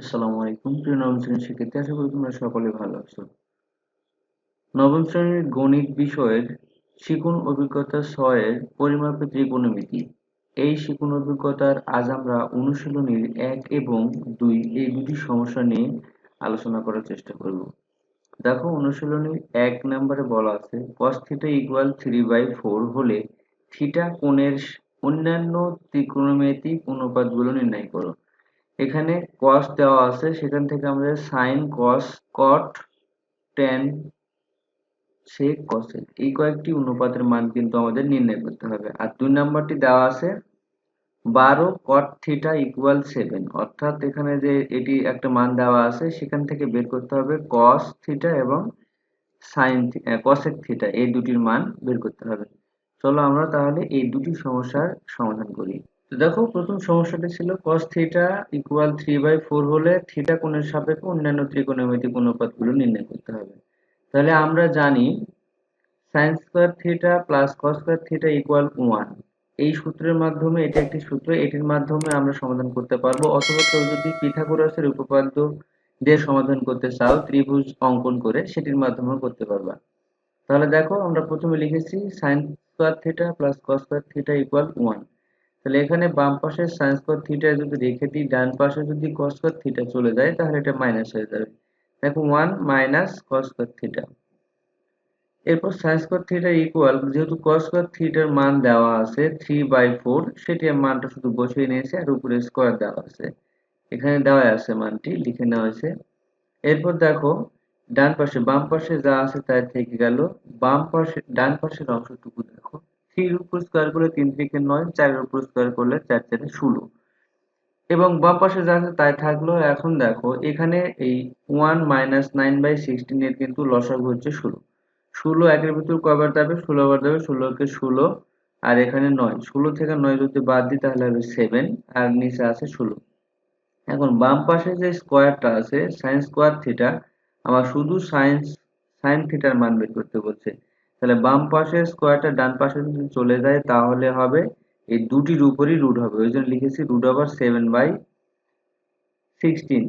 আসসালামু আলাইকুম। প্রিয় নবম শ্রেণির শিক্ষার্থী, আশা করি তোমরা সকলে ভালো আছো। নবম শ্রেণির গণিত বিষয়ের শিকুন অভিজ্ঞতা ছয়ের পরিমাপে ত্রিকোণমিতি। এই শিকুন অভিজ্ঞতার আজ আমরা অনুশীলনীর এক এবং দুই এই দুটি সমস্যা নিয়ে আলোচনা করার চেষ্টা করব। দেখো অনুশীলনী এক নম্বরে বলা আছে, cos theta equal three by four হলে থিটা কোণের অন্যান্য ত্রিকোণমিতিক অনুপাতগুলো নির্ণয় করো। এখানে cos দেওয়া আছে, সেখান থেকে আমাদের sin cos cot tan sec cosec এই কয়েকটি অনুপাতের মান কিন্তু আমাদের নির্ণয় করতে হবে। আর দুই নাম্বারটি দেওয়া আছে, বারো cot থিটা ইকুয়াল সেভেন অর্থাৎ এখানে যে এটি একটা মান দেওয়া আছে, সেখান থেকে বের করতে হবে cos থিটা এবং sin cosec থিটা এই দুটির মান বের করতে হবে। চলো আমরা তাহলে এই দুটি সমস্যার সমাধান করি। তো দেখো, প্রথম সমস্যাটি ছিল cos theta equal three by four হলে থিটা কোণের সাপেক্ষে অন্যান্য ত্রিকোণমিতিক অনুপাতগুলো নির্ণয় করতে হবে। তাহলে আমরা জানি sine square theta plus cos square theta equal one এই সূত্রের মাধ্যমে, এটা একটি সূত্র, এটির মাধ্যমে আমরা সমাধান করতে পারব। অথবা কেউ যদি পিথাগোরাসের উপপাদ্য দিয়ে সমাধান করতে চাও, ত্রিভুজ অঙ্কন করে, সেটির মাধ্যমেও করতে পারবা। তাহলে দেখো, আমরা প্রথমে লিখেছি sine square theta plus cos square theta equal one তাহলে এখানে বাম পাশে সাইন স্কোয়ার থিটা যদি রেখে দিই, ডান পাশে যদি কস স্কোয়ার থিটা চলে যায়, তাহলে এটা মাইনাস হয়ে যাবে। দেখো one minus cos square theta এরপর সাইন স্কোয়ার থিটা ইকুয়াল যেহেতু কস স্কোয়ার থিটার মান দেওয়া আছে থ্রি বাই ফোর সেটি মানটা শুধু বসিয়ে নিয়েছে আর উপরে স্কোয়ার দেওয়া আছে। এখানে দেওয়া আছে মানটি, লিখে নেওয়া হয়েছে। এরপর দেখো, ডান পাশে বাম পাশে যা আছে তাই থেকে গেল। বাম পাশে, ডান পাশের অংশটুকু থ্রির উপর স্কোয়ার করলে তিন থেকে নয়, চারের উপর স্কোয়ার করলে চার চারে ষোলো। এবং বাম পাশে যা আছে তাই থাকল, এখন দেখো এখানে এই one minus nine by sixteen এর কিন্তু লসাগু হচ্ছে ষোলো। ষোলো একের ভিতর কয়বার যাবে ষোলো বার যাবে ষোলোকে ষোলো, আর এখানে নয়। ষোলো থেকে নয় যদি বাদ দিই তাহলে হবে সেভেন আর নিচে আছে ষোলো। এখন বাম পাশে যে স্কোয়ারটা আছে সাইন স্কোয়ার থিটা আমার শুধু সাইন্স সাইন থিটার মান বের করতে বলছে। তাহলে বাম পাশের স্কোয়ারটা ডান পাশে যদি চলে যায়, তাহলে হবে এই দুটির উপরই রুট হবে। ওই জন্য লিখেছি root over seven by sixteen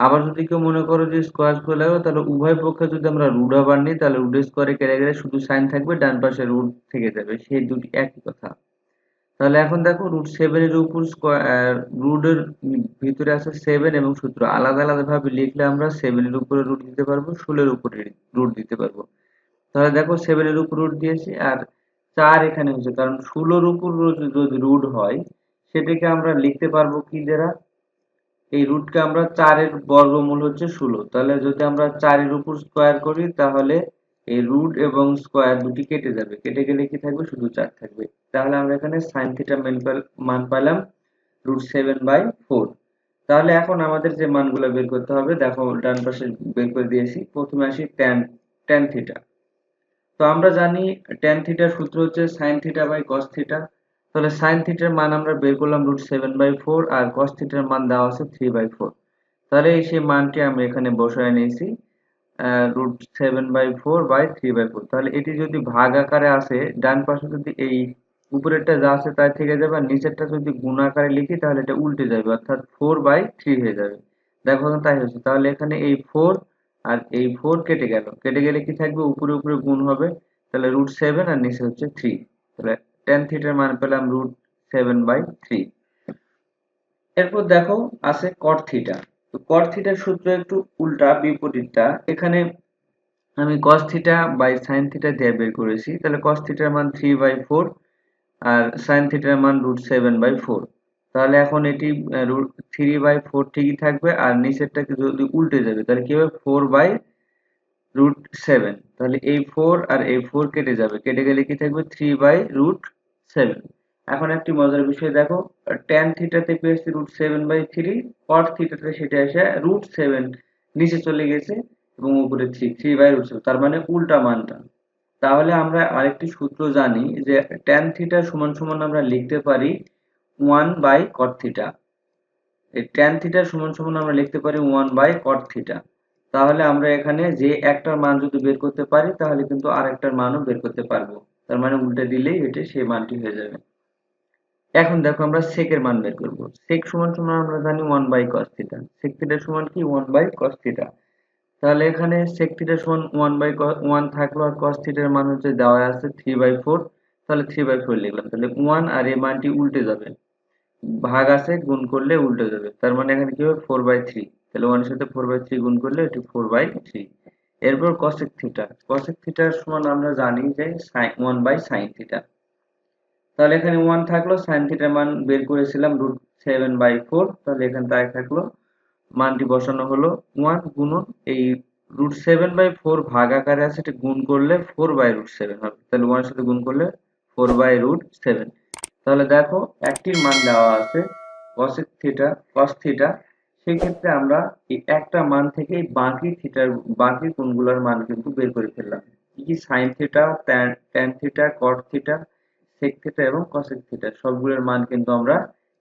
আবার যদি কেউ মনে করো যে স্কোয়ার স্কোয়ার লাগবে তাহলে উভয় পক্ষে যদি আমরা রুট ওভার নিই, তাহলে রুট স্কোয়ারে কেটে গেলে শুধু সাইন থাকবে, ডান পাশে রুট থেকে যাবে। সেই দুটি একই কথা। তাহলে এখন দেখো রুট সেভেনের উপর স্কোয়ার রুটের ভিতরে আছে সেভেন এবং সূত্র। আলাদা আলাদা ভাবে লিখলে আমরা সেভেনের উপরে রুট দিতে পারব ষোলোর উপরে রুট দিতে পারব। তাহলে দেখো সেভেনের উপর রুট দিয়েছি আর চার এখানে হচ্ছে কারণ ষোলোর উপর যদি রুট হয়, সেটাকে আমরা লিখতে পারব কি দ্বারা এই রুটকে আমরা চারের বর্গমূল হচ্ছে ষোলো। তাহলে যদি আমরা চারের উপর স্কোয়ার করি, তাহলে এই রুট এবং স্কোয়ার দুটি কেটে যাবে। কেটে গেলে কি থাকবে? শুধু চার থাকবে। তাহলে আমরা এখানে সাইন থিটা মান পেলাম রুট সেভেন বাই ফোর তাহলে এখন আমাদের যে মানগুলো বের করতে হবে, দেখো ডান পাশে বের করে দিয়েছি। প্রথমে আসি ট্যান ট্যান থিটা তো আমরা জানি ট্যান থিটার সূত্র হচ্ছে sine theta by cos theta তাহলে সাইন থিটার মান আমরা বের করলাম রুট সেভেন বাই ফোর আর কস থিটার মান দেওয়া আছে থ্রি বাই ফোর তাহলে সেই মানটি আমি এখানে বসায় নিয়েছি root seven by four by three by four তাহলে এটি যদি ভাগ আকারে আসে, ডান পাশে যদি এই উপরেরটা যা আছে তাই থেকে যাবে, আর নিচেরটা যদি গুণ আকারে লিখি, তাহলে এটা উল্টে যাবে, অর্থাৎ ফোর বাই থ্রি হয়ে যাবে। দেখো তাই হচ্ছে। তাহলে এখানে এই ফোর আর এই ফোর কেটে গেল। কেটে গেলে কি থাকবে? উপরে উপরে গুণ হবে। তাহলে রুট সেভেন আর নিচে হচ্ছে থ্রি তাহলে টেন থিটার মান পেলাম রুট সেভেন বাই থ্রি এরপর দেখো, আছে কট থিটা তো কট থিটার সূত্র একটু উল্টা, বিপরীতটা। এখানে আমি cos theta by sine theta দিয়ে বের করেছি। তাহলে কস থিটার মান থ্রি বাই ফোর আর সাইন থিটার মান রুট সেভেন বাই ফোর তাহলে এখন এটি থ্রি বাই ফোর ঠিকই থাকবে, আর নিচেরটা যদি উল্টে যাবে, তাহলে কি হবে? ফোর বাই রুট সেভেন তাহলে এই ফোর আর এই ফোর কেটে যাবে। কেটে গেলে কি থাকবে? থ্রি বাই রুট সেভেন এখন একটি মজার বিষয় দেখো ট্যান থিটাতে পেয়েছি root seven by three cot থিটাতে সেটা এসে রুট সেভেন নিচে চলে গেছে এবং উপরে three three by root seven তার মানে উল্টা মানটা। তাহলে আমরা আরেকটি সূত্র জানি যে ট্যান থিটা সমান সমান আমরা লিখতে পারি ওয়ান বাই কট থিটা এই ট্যান থিটা সমান সমান আমরা লিখতে পারি ওয়ান বাই কট থিটা তাহলে আমরা এখানে যে একটার মান যদি বের করতে পারি, তাহলে কিন্তু আরেকটার মানও বের করতে পারব। তার মানে উল্টে দিলেই এটি সেই মানটি হয়ে যাবে। এখন দেখো আমরা সেকের মান বের করব। সেক সমান সমান আমরা জানি one by cos theta sec theta সমান কি? ওয়ান বাই কস থিটা তাহলে এখানে সেক থিটা সমান ওয়ান বাই ওয়ান থাকল আর কস থিটার মান হচ্ছে দেওয়া আছে থ্রি বাই ফোর তাহলে থ্রি বাই ফোর লিখলাম। তাহলে ওয়ান আর এই মানটি উল্টে যাবে। ভাগ আছে, গুণ করলে উল্টে যাবে। তার মানে এখানে কি হবে? ফোর বাই থ্রি তাহলে ওয়ানের সাথে ফোর বাই থ্রি গুণ করলে এটি ফোর বাই থ্রি এরপর কসেক থিটা কসেক থিটার সমান আমরা জানি যে ওয়ান বাই সাইন থিটা তাহলে এখানে ওয়ান থাকল সাইন থিটার মান বের করেছিলাম রুট সেভেন বাই ফোর তাহলে এখানে তাই থাকল। মানটি বসানো হলো ওয়ান গুণন এই রুট সেভেন বাই ফোর ভাগ আকারে আছে, এটি গুণ করলে ফোর বাই রুট সেভেন হবে। তাহলে ওয়ানের সাথে গুণ করলে ফোর বাই রুট সেভেন। তাহলে দেখো একটির মান দেওয়া আছে কসেক থিটা কস থিটা সেই ক্ষেত্রে আমরা এই একটা মান থেকে বাকি থিটার বাকি কোণগুলোর মান কিন্তু বের করে ফেললাম। কি কি? Sine theta tan theta cot theta sec theta এবং কসেক থিটা সবগুলোর মান কিন্তু আমরা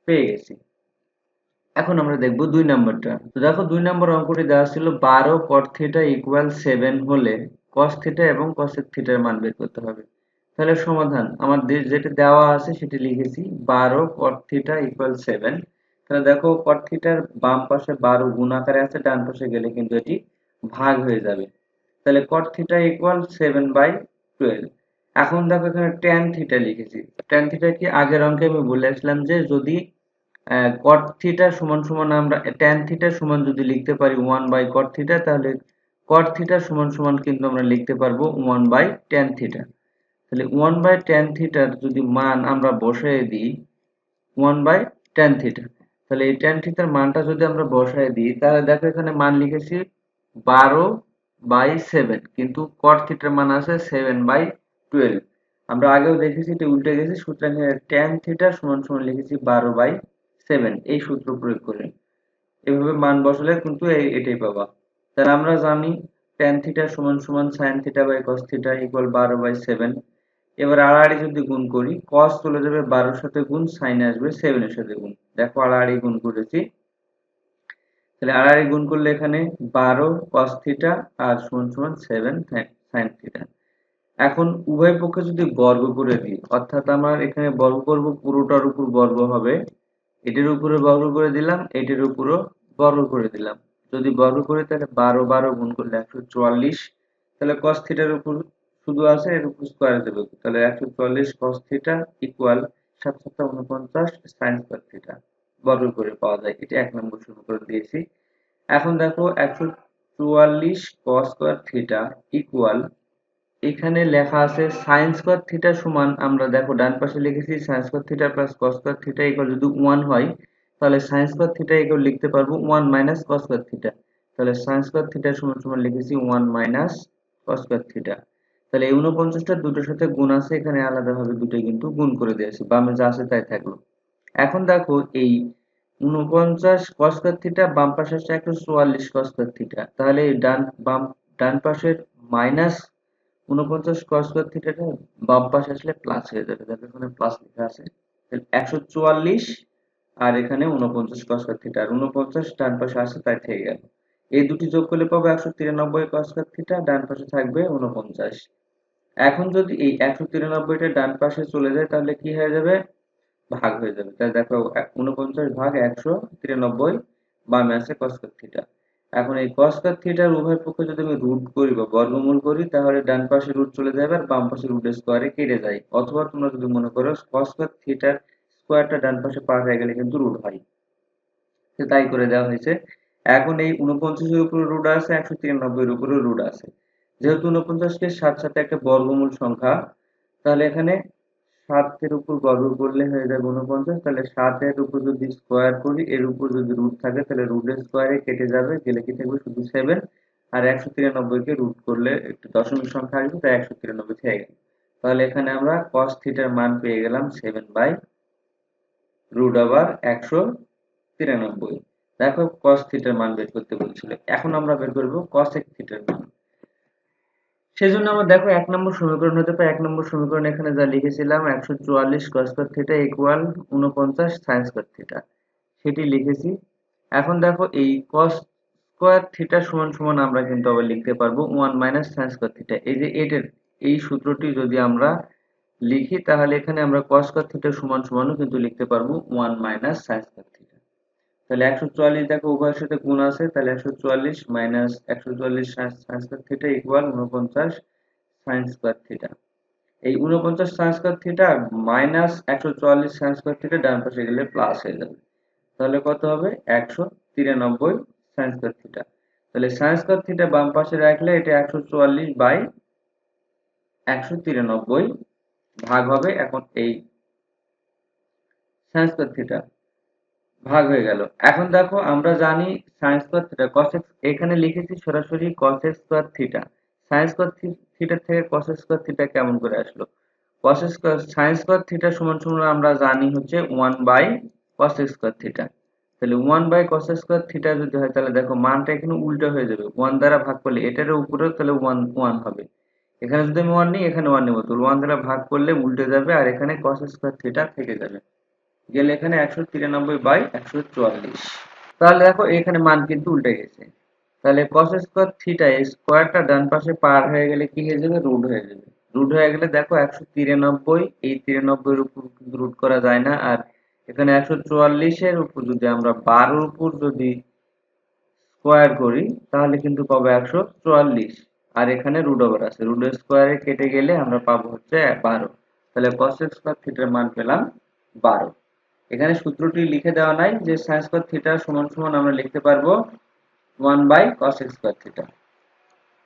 পেয়ে গেছি। এখন আমরা দেখব দুই নম্বরটা। তো দেখো দুই নম্বর অঙ্কটি দেওয়া ছিল বারো কট থিটা ইকুয়াল সেভেন হলে কস থিটা এবং কসেক থিটার মান বের করতে হবে। তাহলে সমাধান। আমাদের যেটা দেওয়া আছে সেটি লিখেছি, বারো কট থিটা ইকুয়াল সেভেন তাহলে দেখো কট থিটার বাম পাশে বারো গুণ আকারে আছে, ডান পাশে গেলে কিন্তু এটি ভাগ হয়ে যাবে। তাহলে cot theta equal seven by twelve এখন দেখো এখানে ট্যান থিটা লিখেছি। ট্যান থিটা কি আগের অঙ্কে আমি বলে আসলাম যে যদি কট থিটা সমান সমান আমরা ট্যান থিটা সমান যদি লিখতে পারি ওয়ান বাই কট থিটা তাহলে কট থিটা সমান সমান কিন্তু আমরা লিখতে পারব ওয়ান বাই ট্যান থিটা তাহলে ওয়ান বাই টেন থিটার যদি মান আমরা বসাই দিই ওয়ান বাই টেন থিটা তাহলে এই টেন থিটার মানটা যদি আমরা বসাই দিই, তাহলে দেখো এখানে মান লিখেছি বারো বাই সেভেন কিন্তু কট থিটার মান আছে সেভেন বাই টুয়েলভ আমরা আগেও দেখেছি, এটি উল্টে গেছি, সুতরাং টেন থিটা সমান সমান লিখেছি বারো বাই সেভেন এই সূত্র প্রয়োগ করে। এভাবে মান বসালে কিন্তু এটাই পাবা। তাহলে আমরা জানি টেন থিটা সমান সমান sine theta by cos theta equal বারো বাই সেভেন এবার আড়াআড়ি যদি গুণ করি কস চলে যাবে বারোর সাথে গুণ সাইন আসবে সেভেনের সাথে গুণ। দেখো আড়াআড়ি গুণ করেছি। তাহলে আড়াআড়ি গুণ করলে এখানে বারো কস থিটা আর সমান সমান সেভেন সাইন থিটা এখন উভয় পক্ষে যদি বর্গ করে দিই, অর্থাৎ আমার এখানে বর্গ করব, পুরোটার উপর বর্গ হবে। এটির উপরে বর্গ করে দিলাম, এটির উপরও বর্গ করে দিলাম। যদি বর্গ করি, তাহলে বারো বারো গুণ করলে একশো চুয়াল্লিশ। তাহলে কস থিটার উপর শুধু আছে এর উপর স্কোয়ার দেবে। তাহলে একশো চুয়াল্লিশ কস থিটা ইকুয়াল সাত উনপঞ্চাশ সাইন স্কোয়ার থিটা বর্গ করে পাওয়া যায়। এটি এক নম্বর সমীকরণ দিয়েছি। এখন দেখো একশো চুয়াল্লিশ কস স্কোয়ার থিটা ইকুয়াল এখানে লেখা আছে সাইন স্কোয়ার থিটা সমান, আমরা দেখো ডান পাশে লিখেছি sine square theta plus cos square theta equal যদি ওয়ান হয়, তাহলে সাইন স্কোয়ার থিটা ইকুয়াল লিখতে পারব one minus cos square theta তাহলে সাইন স্কোয়ার থিটা সমান সমান লিখেছি one minus cos square theta তাহলে এই উনপঞ্চাশটা দুটোর সাথে গুণ আছে, এখানে আলাদাভাবে দুটোই কিন্তু গুণ করে দিয়েছি বামে যা আছে তাই থাকল। এখন দেখো এই উনপঞ্চাশ কস স্কোয়ার থিটা বাম পাশে আসছে একশো চুয়াল্লিশ কস স্কোয়ার থিটা তাহলে ডান, বাম, ডান পাশের মাইনাস উনপঞ্চাশ কস স্কোয়ার থিটাটা বাম পাশে আসলে প্লাস হয়ে যাবে, দেখো এখানে প্লাস লেখা আছে একশো চুয়াল্লিশ আর এখানে উনপঞ্চাশ কস স্কোয়ার থিটা আর উনপঞ্চাশ ডান পাশে আসে তাই থেকে গেল। এই দুটি যোগ করলে পাবো একশো তিরানব্বই কস স্কোয়ার থিটা ডান পাশে থাকবে উনপঞ্চাশ এখন যদি এই একশো তিরানব্বইটা ডান পাশে চলে যায়, তাহলে কি হয়ে যাবে? ভাগ হয়ে যাবে। তাহলে দেখো, উনপঞ্চাশ ভাগ একশো তিরানব্বই, বামে আছে কস স্কোয়ার থিটা এখন এই স্কয়ার থিটার উভয় পক্ষে যদি আমি রুট করি বা বর্গমূল করি, তাহলে ডান পাশে রুট চলে যাবে আর বাম পাশে রুট স্কোয়ারে কেটে যায়। অথবা তোমরা যদি মনে করো স্কয়ার থিটার স্কোয়ারটা ডান পাশে পার হয়ে গেলে কিন্তু রুট হয়। তাই করে দেওয়া হয়েছে। এখন এই উনপঞ্চাশের উপরে রুট আছে, একশো তিরানব্বই এর উপরে রুট আছে। যেহেতু উনপঞ্চাশকে সাত সাথে একটা বর্গমূল সংখ্যা, তাহলে এখানে সাতের উপর বর্গ করলে হয়ে যাবে উনপঞ্চাশ তাহলে সাতের উপর যদি স্কোয়ার করি, এর উপর যদি রুট থাকে, তাহলে রুটের স্কোয়ারে কেটে যাবে, গেলে কি থাকবে? শুধু সেভেন আর একশো তিরানব্বইকে রুট করলে একটু দশমিক সংখ্যা আসবে, তাই একশো তিরানব্বই থেকে গেল। তাহলে এখানে আমরা কস থিটার মান পেয়ে গেলাম সেভেন বাই রুট আবার একশো তিরানব্বই। দেখো কস থিটার মান বের করতে বলছিল। এখন আমরা বের করব কস এক থিটার মান। সেজন্য আমরা দেখো এক নম্বর সমীকরণ হতে পারে, এক নম্বর সমীকরণ এখানে যা লিখেছিলাম, একশো চুয়াল্লিশ কস স্কোয়ার থিটা ইকুয়াল উনপঞ্চাশ সাইন স্কোয়ার থিটা সেটি লিখেছি। এখন দেখো এই কস স্কোয়ার থিটা সমান সমান আমরা কিন্তু আবার লিখতে পারব one minus sine square theta এই যে এটার, এই সূত্রটি যদি আমরা লিখি, তাহলে এখানে আমরা cos স্কয়ার থিটা সমান সমানও কিন্তু লিখতে পারব one minus sine square theta তাহলে একশো চুয়াল্লিশ দেখো উভয়ের সাথে গুণ আছে, তাহলে একশো চুয়াল্লিশ মাইনাস একশো চুয়াল্লিশ সাইন স্কয়ার থিটা ইকুয়াল উনপঞ্চাশ সাইন স্কয়ার থিটা এই উনপঞ্চাশ সাইন স্কয়ার থিটা মাইনাস একশো চুয়াল্লিশ সাইন স্কয়ার থিটা ডান পাশে গেলে প্লাস হয়ে যাবে। তাহলে কত হবে? একশো তিরানব্বই সাইন স্কয়ার থিটা তাহলে সাইন স্কয়ার থিটা বাম পাশে রাখলে এটা একশো চুয়াল্লিশ বাই একশো তিরানব্বই ভাগ হবে এখন এই সাইন স্কয়ার থিটা ভাগ হয়ে গেল। এখন দেখো আমরা জানি সাইন স্কয়ার থিটা x, এখানে লিখেছি সরাসরি x square theta sine square theta থেকে x স্কয়ার থিটা কেমন করে আসলো? x square sine square theta সমান সমান আমরা জানি হচ্ছে 1 বাই x স্কয়ার থিটা তাহলে 1 বাই x স্কয়ার থিটা যদি হয়, তাহলে দেখো মানটা এখানে উল্টো হয়ে যাবে। 1 দ্বারা ভাগ করলে এটার উপরেও তাহলে 1 1 হবে। এখানে যদি আমি 1 নিই, এখানে 1 নেব। তো 1 দ্বারা ভাগ করলে উল্টে যাবে আর এখানে cos স্কোয়ার থিটা থেকে যাবে। গেলে এখানে একশো তিরানব্বই বাই একশো চুয়াল্লিশ। তাহলে দেখো এখানে মান কিন্তু উল্টে গেছে। তাহলে cos স্কোয়ার থিটা স্কোয়ারটা ডান পাশে পার হয়ে গেলে কি হয়ে যাবে? রুট হয়ে যাবে। রুট হয়ে গেলে দেখো একশো তিরানব্বই, এই তিরানব্বই এর উপর কিন্তু রুট করা যায় না। আর এখানে একশো চুয়াল্লিশের উপর যদি আমরা বারোর উপর যদি স্কোয়ার করি, তাহলে কিন্তু পাবো একশো চুয়াল্লিশ। আর এখানে রুট ওভার আছে। রুট স্কোয়ারে কেটে গেলে আমরা পাবো হচ্ছে বারো। তাহলে cos স্কোয়ার থিটার মান পেলাম বারো। এখানে সূত্রটি লিখে দেওয়া নাই যে সাইন স্কয়ার থিটা সমান সমান আমরা লিখতে পারব one by cos square theta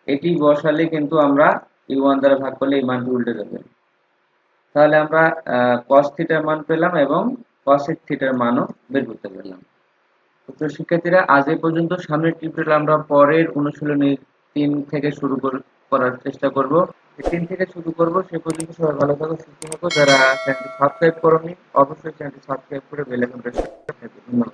এটি বসালে কিন্তু আমরা এই ওয়ান দ্বারা ভাগ করলে এই মানটি উল্টে যাবে। তাহলে আমরা কস থিটার মান পেলাম এবং cos থিটার মানও বের করতে পারলাম। তো শিক্ষার্থীরা, আজ এ পর্যন্ত সামনের টিউটোরিয়াল আমরা পরের অনুশীলনী তিন থেকে শুরু করার চেষ্টা করব। তিন থেকে শুরু করব, সে পর্যন্ত সবাই ভালো থাকো, সুস্থ থাকো। যারা চ্যানেলটি সাবস্ক্রাইব করোনি, অবশ্যই চ্যানেলটি সাবস্ক্রাইব করে বেল আইকনটা ধন্যবাদ।